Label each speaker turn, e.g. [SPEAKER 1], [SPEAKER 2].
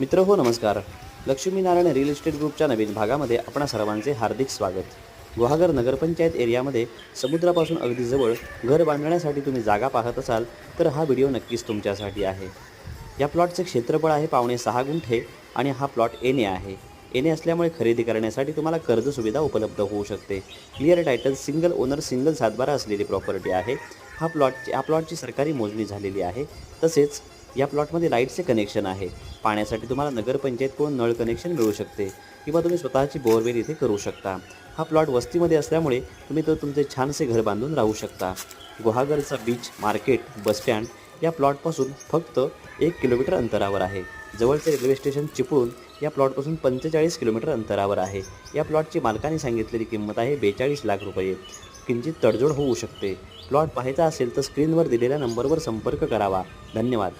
[SPEAKER 1] मित्र हो नमस्कार. लक्ष्मीनारायण रिअल इस्टेट ग्रुपच्या नवीन भागामध्ये आपणा सर्वांचे हार्दिक स्वागत. गुहागर नगरपंचायत एरियामध्ये समुद्रापासून अगदी जवळ घर बांधण्यासाठी तुम्ही जागा पाहत असाल तर हा व्हिडिओ नक्कीच तुमच्यासाठी आहे. या प्लॉटचे क्षेत्रफळ आहे पावणे सहा गुंठे आणि हा प्लॉट एने आहे. एने असल्यामुळे खरेदी करण्यासाठी तुम्हाला कर्ज सुविधा उपलब्ध होऊ शकते. Clear title single owner single सातबारा असलेली प्रॉपर्टी आहे. हा प्लॉट या प्लॉटची सरकारी मोजणी झालेली आहे. तसेच या प्लॉटमध्ये लाईटचे कनेक्शन आहे. पाण्यासाठी तुम्हाला नगरपंचायतकडून नळ कनेक्शन मिळू शकते किंवा तुम्ही स्वतःची बोअरवेल इथे करू शकता. हा प्लॉट वस्तीमध्ये असल्यामुळे तुम्ही तो तुमचे छानसे घर बांधून राहू शकता. गुहागरचा बीच मार्केट बसस्टँड या प्लॉटपासून फक्त एक किलोमीटर अंतरावर आहे. जवळचे रेल्वे स्टेशन चिपळून या प्लॉटपासून पंचेचाळीस किलोमीटर अंतरावर आहे. या प्लॉटची मालकाने सांगितलेली किंमत आहे बेचाळीस लाख रुपये. किंचित तडजोड होऊ शकते. प्लॉट पाहायचा असेल तर स्क्रीनवर दिलेल्या नंबरवर संपर्क करावा. धन्यवाद.